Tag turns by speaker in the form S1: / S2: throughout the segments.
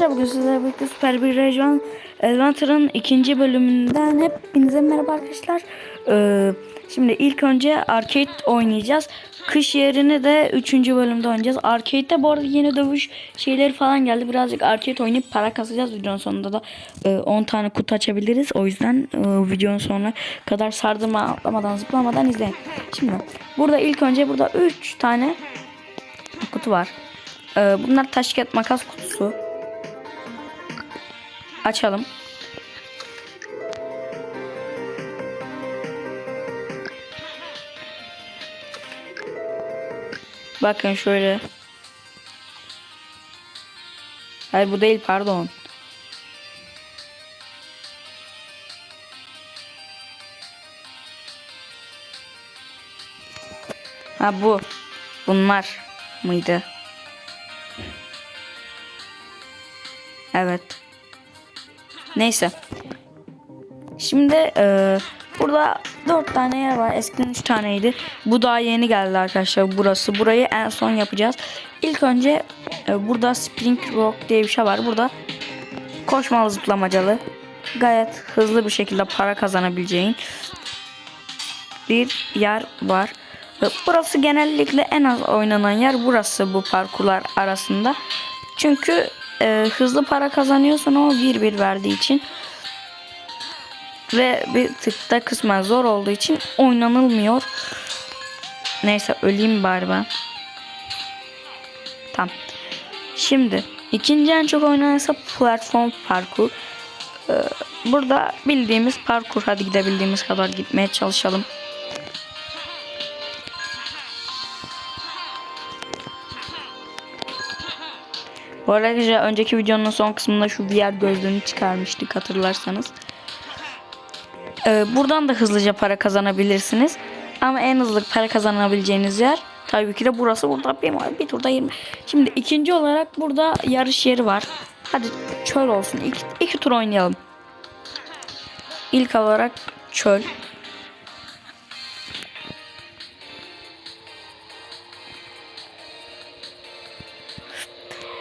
S1: Arkadaşlar bugün sizlerle birlikte Süper bir Region Adventure'ın ikinci bölümünden hepinize merhaba arkadaşlar. Ee, şimdi ilk önce arcade oynayacağız. Kış yerini de üçüncü bölümde oynayacağız. Arcade'de bu arada yeni dövüş şeyleri falan geldi. Birazcık arcade oynayıp para kasacağız. Videonun sonunda da e, 10 tane kutu açabiliriz. O yüzden e, videonun sonuna kadar sardırma atlamadan zıplamadan izleyin. Şimdi burada ilk önce burada 3 tane kutu var. Ee, bunlar taş kağıt makas kutusu. Açalım. Bakın şöyle. Hayır bu değil pardon. Ha bu. Bunlar mıydı? Evet. Neyse. Şimdi e, burada dört tane yer var. Eskiden üç taneydi. Bu daha yeni geldi arkadaşlar. Burası. Burayı en son yapacağız. İlk önce e, burada Spring Rock diye bir şey var. Burada koşmalı zıplamacalı. Gayet hızlı bir şekilde para kazanabileceğin bir yer var. E, Burası genellikle en az oynanan yer burası bu parkurlar arasında. Çünkü e, hızlı para kazanıyorsun o 1-1 verdiği için. Ve bir tık da kısmen zor olduğu için oynanılmıyor. Neyse öleyim bari ben. Tamam. Şimdi ikinci en çok oynanan ise platform parkur. Ee, burada bildiğimiz parkur. Hadi gidebildiğimiz kadar gitmeye çalışalım. Bu arada önceki videonun son kısmında şu VR gözlüğünü çıkarmıştık hatırlarsanız. Ee, buradan da hızlıca para kazanabilirsiniz. Ama en hızlı para kazanabileceğiniz yer tabii ki de burası. Burada bir, bir turda 20. Şimdi ikinci olarak burada yarış yeri var. Hadi çöl olsun. İki, iki tur oynayalım. İlk olarak çöl.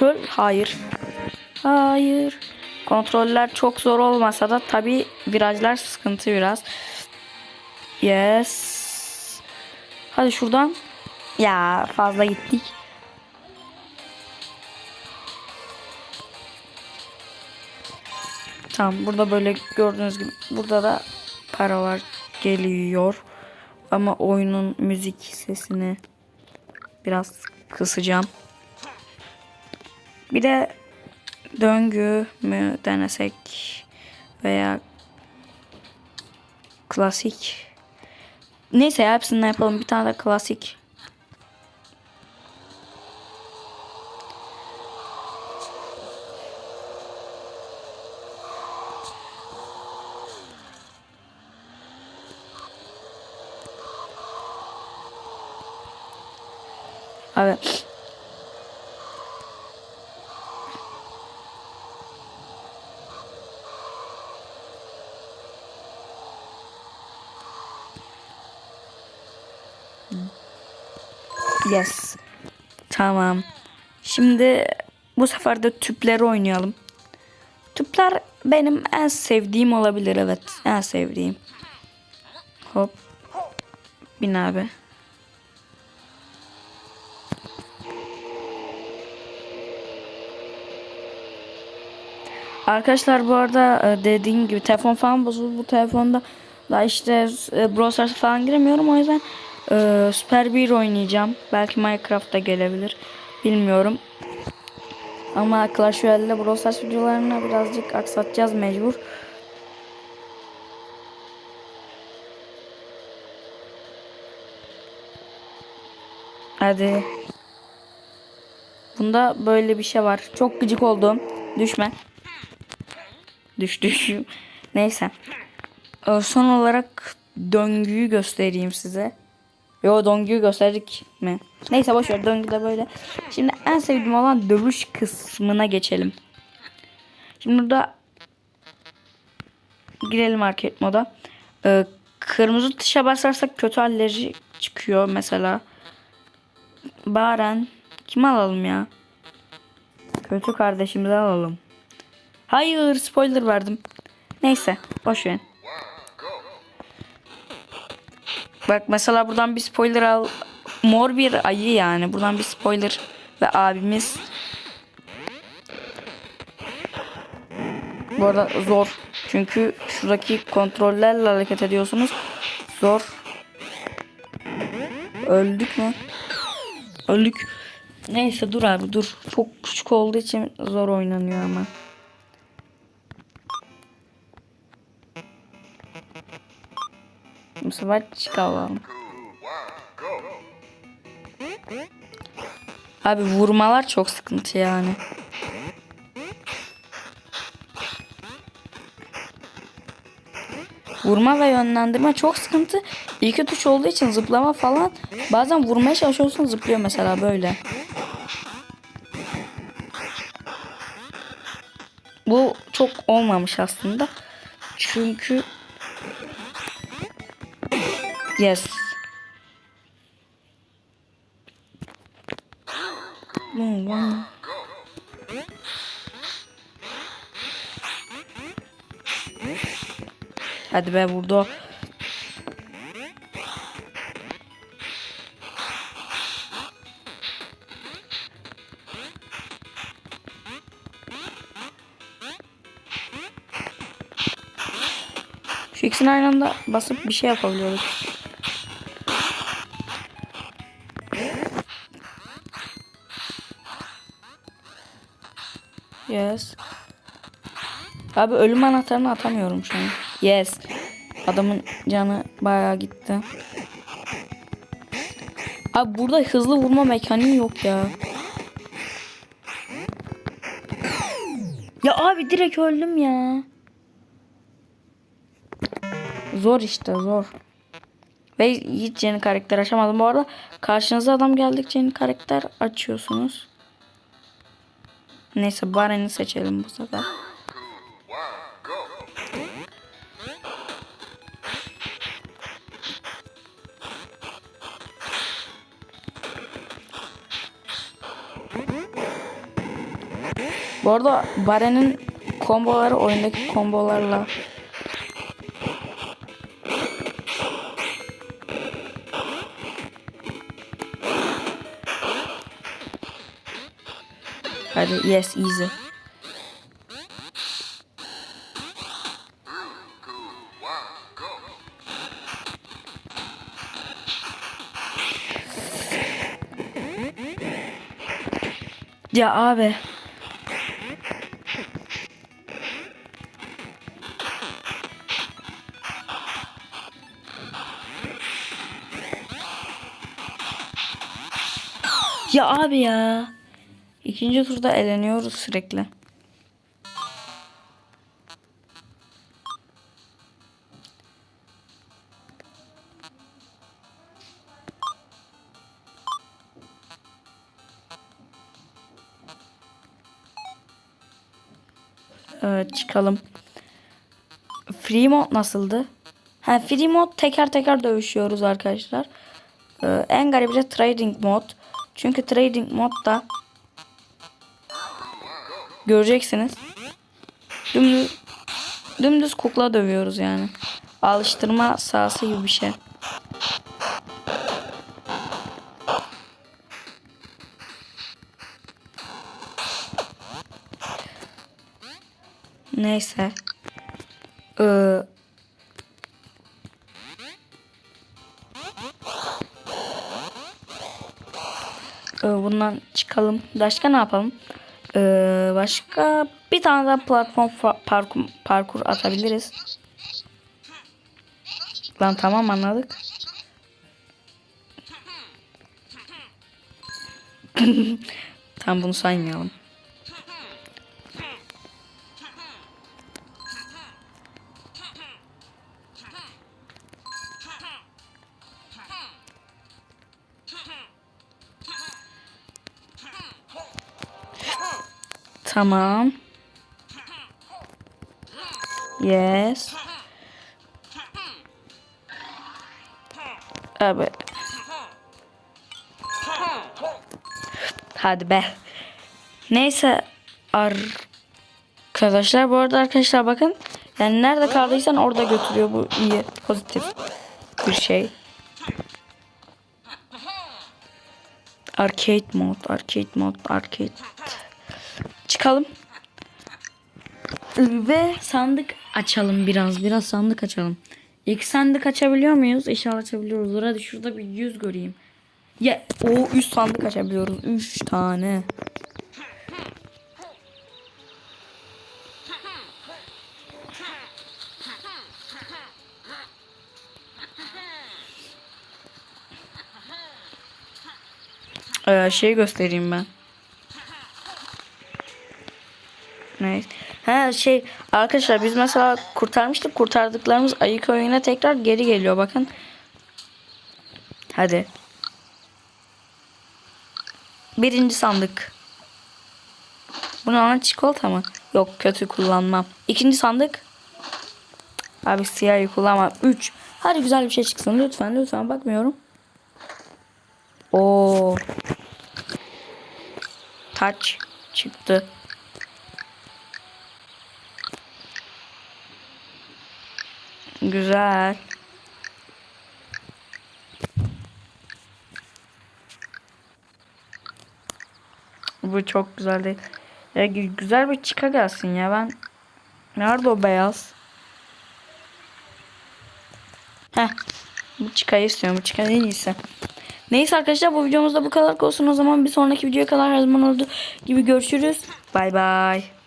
S1: Çöl hayır. Hayır. Kontroller çok zor olmasa da tabi virajlar sıkıntı biraz. Yes. Hadi şuradan. Ya fazla gittik. Tamam burada böyle gördüğünüz gibi burada da paralar geliyor. Ama oyunun müzik sesini biraz kısacağım. Bir de döngü mü denesek veya klasik. Neyse ya hepsinden yapalım. Bir tane de klasik. Evet. Yes. Tamam. Şimdi bu sefer de tüpleri oynayalım. Tüpler benim en sevdiğim olabilir evet. En sevdiğim. Hop. Bin abi. Arkadaşlar bu arada e, dediğim gibi telefon falan bozuldu. Bu telefonda da işte e, Stars'a falan giremiyorum. O yüzden e, Super 1 oynayacağım. Belki Minecraft'ta gelebilir. Bilmiyorum. Ama Clash Royale'de Brawl Stars videolarını birazcık aksatacağız mecbur. Hadi. Bunda böyle bir şey var. Çok gıcık oldum. Düşme. Düş düş. Neyse. Ee, Son olarak döngüyü göstereyim size. Yo döngüyü gösterdik mi? Neyse boşver döngü de böyle. Şimdi en sevdiğim olan dövüş kısmına geçelim. Şimdi burada girelim market moda. Ee, kırmızı tuşa basarsak kötü alerji çıkıyor mesela. Baren. Kimi alalım ya? Kötü kardeşimizi alalım. Hayır spoiler verdim. Neyse boş verin. Bak mesela buradan bir spoiler al. Mor bir ayı yani. Buradan bir spoiler ve abimiz. Bu arada zor. Çünkü şuradaki kontrollerle hareket ediyorsunuz. Zor. Öldük mü? Öldük. Neyse dur abi dur. Çok küçük olduğu için zor oynanıyor ama. Bu sefer çıkalım. Abi vurmalar çok sıkıntı yani. Vurma ve yönlendirme çok sıkıntı. İki tuş olduğu için zıplama falan. Bazen vurmaya çalışıyorsun zıplıyor mesela böyle. Bu çok olmamış aslında. Çünkü Yes. Hmm, one. Hadi be vurdu. Şu aynı anda basıp bir şey yapabiliyoruz. Yes. Abi ölüm anahtarını atamıyorum şu an. Yes. Adamın canı bayağı gitti. Abi burada hızlı vurma mekaniği yok ya. Ya abi direkt öldüm ya. Zor işte zor. Ve hiç yeni karakter açamadım. Bu arada karşınıza adam geldikçe yeni karakter açıyorsunuz. Neyse Baren'i seçelim bu sefer. Bu arada Baren'in komboları oyundaki kombolarla Hadi yes easy. Ya abi. Ya abi ya. İkinci turda eleniyoruz sürekli. Evet çıkalım. Free mod nasıldı? Ha free mod teker teker dövüşüyoruz arkadaşlar. Ee, en garibi de trading mod. Çünkü trading modda göreceksiniz. Dümdüz, dümdüz kukla dövüyoruz yani. Alıştırma sahası gibi bir şey. Neyse. Ee, Ee, bundan çıkalım. Başka ne yapalım? Ee, başka bir tane daha platform parkur, parkur atabiliriz. Lan tamam anladık. tamam bunu saymayalım. Tamam. Yes. Abi. Hadi be. Neyse Arkadaşlar bu arada arkadaşlar bakın. Yani nerede kaldıysan orada götürüyor bu iyi pozitif bir şey. Arcade mod, arcade mod, arcade. Çıkalım. Ve sandık açalım biraz. Biraz sandık açalım. İlk sandık açabiliyor muyuz? İnşallah açabiliyoruz. Hadi şurada bir yüz göreyim. Ya o üst sandık açabiliyoruz. Üç tane. Ee, şey göstereyim ben. Neyse. Ha şey arkadaşlar biz mesela kurtarmıştık. Kurtardıklarımız ayı köyüne tekrar geri geliyor bakın. Hadi. Birinci sandık. Bu ne lan çikolata mı? Yok kötü kullanmam. İkinci sandık. Abi siyahı kullanmam. Üç. Hadi güzel bir şey çıksın lütfen lütfen bakmıyorum. Oo. Taç çıktı. Güzel. Bu çok güzel değil. Ya gü- güzel bir çıka gelsin ya ben. Nerede o beyaz? Heh. Bu çıkayı istiyorum. Bu çıka en iyisi. Neyse arkadaşlar bu videomuzda bu kadar olsun. O zaman bir sonraki videoya kadar her zaman olduğu gibi görüşürüz. Bay bay.